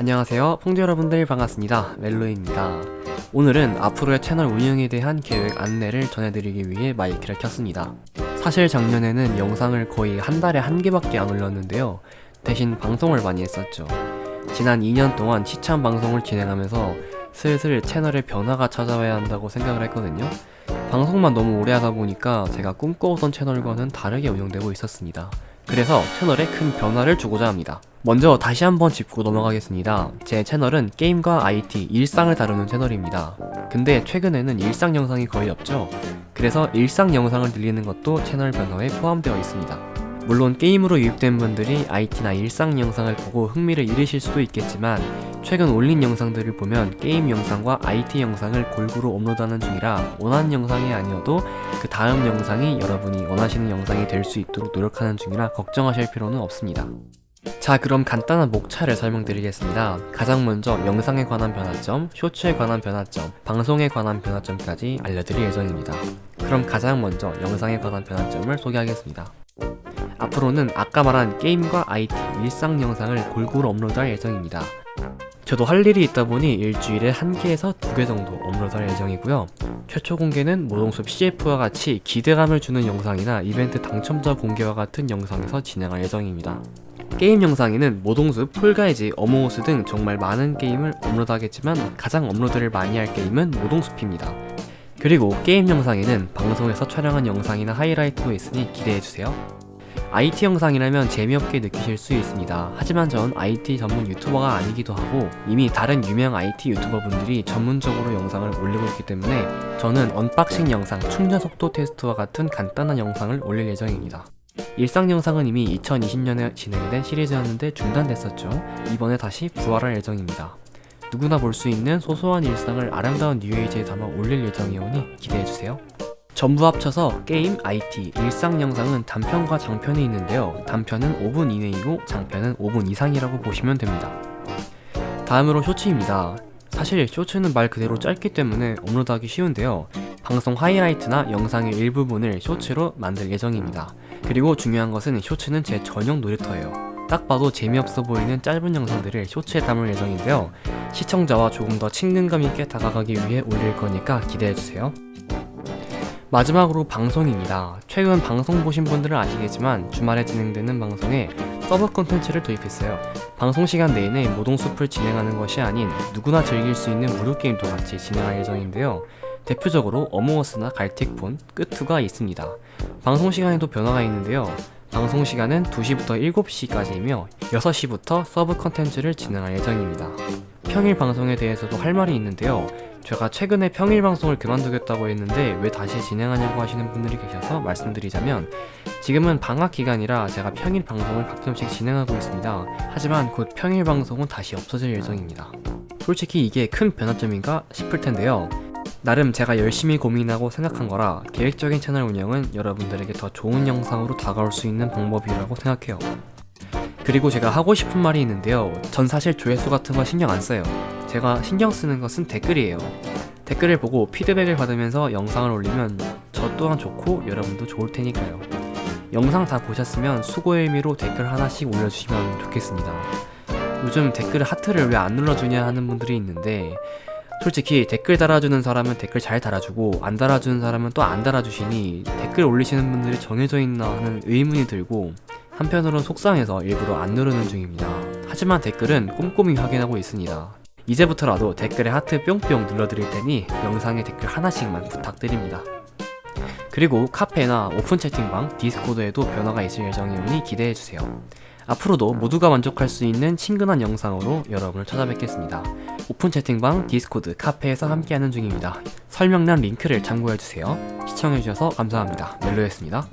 안녕하세요. 퐁드 여러분들 반갑습니다. 멜로입니다. 오늘은 앞으로의 채널 운영에 대한 계획 안내를 전해드리기 위해 마이크를 켰습니다. 사실 작년에는 영상을 거의 한 달에 한 개밖에 안 올렸는데요. 대신 방송을 많이 했었죠. 지난 2년 동안 시참 방송을 진행하면서 슬슬 채널에 변화가 찾아와야 한다고 생각을 했거든요. 방송만 너무 오래 하다 보니까 제가 꿈꿔오던 채널과는 다르게 운영되고 있었습니다. 그래서 채널에 큰 변화를 주고자 합니다. 먼저 다시 한번 짚고 넘어가겠습니다. 제 채널은 게임과 IT, 일상을 다루는 채널입니다. 근데 최근에는 일상 영상이 거의 없죠. 그래서 일상 영상을 들리는 것도 채널 변화에 포함되어 있습니다. 물론 게임으로 유입된 분들이 IT나 일상 영상을 보고 흥미를 잃으실 수도 있겠지만 최근 올린 영상들을 보면 게임 영상과 IT 영상을 골고루 업로드하는 중이라 원하는 영상이 아니어도 그 다음 영상이 여러분이 원하시는 영상이 될 수 있도록 노력하는 중이라 걱정하실 필요는 없습니다. 자 그럼 간단한 목차를 설명드리겠습니다. 가장 먼저 영상에 관한 변화점, 쇼츠에 관한 변화점, 방송에 관한 변화점까지 알려드릴 예정입니다. 그럼 가장 먼저 영상에 관한 변화점을 소개하겠습니다. 앞으로는 아까 말한 게임과 IT, 일상 영상을 골고루 업로드할 예정입니다. 저도 할 일이 있다 보니 일주일에 한 개에서 두 개 정도 업로드할 예정이고요. 최초 공개는 모동숲 CF와 같이 기대감을 주는 영상이나 이벤트 당첨자 공개와 같은 영상에서 진행할 예정입니다. 게임 영상에는 모동숲, 폴가이즈, 어몽어스 등 정말 많은 게임을 업로드하겠지만 가장 업로드를 많이 할 게임은 모동숲입니다. 그리고 게임 영상에는 방송에서 촬영한 영상이나 하이라이트도 있으니 기대해주세요. IT 영상이라면 재미없게 느끼실 수 있습니다. 하지만 전 IT 전문 유튜버가 아니기도 하고 이미 다른 유명 IT 유튜버 분들이 전문적으로 영상을 올리고 있기 때문에 저는 언박싱 영상, 충전 속도 테스트와 같은 간단한 영상을 올릴 예정입니다. 일상 영상은 이미 2020년에 진행된 시리즈였는데 중단됐었죠. 이번에 다시 부활할 예정입니다. 누구나 볼 수 있는 소소한 일상을 아름다운 뉴에이지에 담아 올릴 예정이오니 기대해주세요. 전부 합쳐서 게임, IT, 일상 영상은 단편과 장편이 있는데요. 단편은 5분 이내이고 장편은 5분 이상이라고 보시면 됩니다. 다음으로 쇼츠입니다. 사실 쇼츠는 말 그대로 짧기 때문에 업로드하기 쉬운데요. 방송 하이라이트나 영상의 일부분을 쇼츠로 만들 예정입니다. 그리고 중요한 것은 쇼츠는 제 전용 놀이터예요. 딱 봐도 재미없어 보이는 짧은 영상들을 쇼츠에 담을 예정인데요. 시청자와 조금 더 친근감 있게 다가가기 위해 올릴 거니까 기대해주세요. 마지막으로 방송입니다. 최근 방송 보신 분들은 아시겠지만 주말에 진행되는 방송에 서브 콘텐츠를 도입했어요. 방송 시간 내내 모동숲을 진행하는 것이 아닌 누구나 즐길 수 있는 무료 게임도 같이 진행할 예정인데요. 대표적으로 어몽어스나 갈틱폰, 끄투가 있습니다. 방송 시간에도 변화가 있는데요. 방송 시간은 2시부터 7시까지이며 6시부터 서브 컨텐츠를 진행할 예정입니다. 평일 방송에 대해서도 할 말이 있는데요. 제가 최근에 평일 방송을 그만두겠다고 했는데 왜 다시 진행하냐고 하시는 분들이 계셔서 말씀드리자면 지금은 방학 기간이라 제가 평일 방송을 가끔씩 진행하고 있습니다. 하지만 곧 평일 방송은 다시 없어질 예정입니다. 솔직히 이게 큰 변화점인가 싶을 텐데요. 나름 제가 열심히 고민하고 생각한 거라 계획적인 채널 운영은 여러분들에게 더 좋은 영상으로 다가올 수 있는 방법이라고 생각해요. 그리고 제가 하고 싶은 말이 있는데요. 전 사실 조회수 같은 거 신경 안 써요. 제가 신경 쓰는 것은 댓글이에요. 댓글을 보고 피드백을 받으면서 영상을 올리면 저 또한 좋고 여러분도 좋을 테니까요. 영상 다 보셨으면 수고의 의미로 댓글 하나씩 올려주시면 좋겠습니다. 요즘 댓글 하트를 왜 안 눌러주냐 하는 분들이 있는데 솔직히 댓글 달아주는 사람은 댓글 잘 달아주고 안 달아주는 사람은 또 안 달아주시니 댓글 올리시는 분들이 정해져 있나 하는 의문이 들고 한편으론 속상해서 일부러 안 누르는 중입니다. 하지만 댓글은 꼼꼼히 확인하고 있습니다. 이제부터라도 댓글에 하트 뿅뿅 눌러드릴 테니 영상에 댓글 하나씩만 부탁드립니다. 그리고 카페나 오픈 채팅방, 디스코드에도 변화가 있을 예정이오니 기대해주세요. 앞으로도 모두가 만족할 수 있는 친근한 영상으로 여러분을 찾아뵙겠습니다. 오픈 채팅방, 디스코드, 카페에서 함께하는 중입니다. 설명란 링크를 참고해주세요. 시청해주셔서 감사합니다. 멜로였습니다.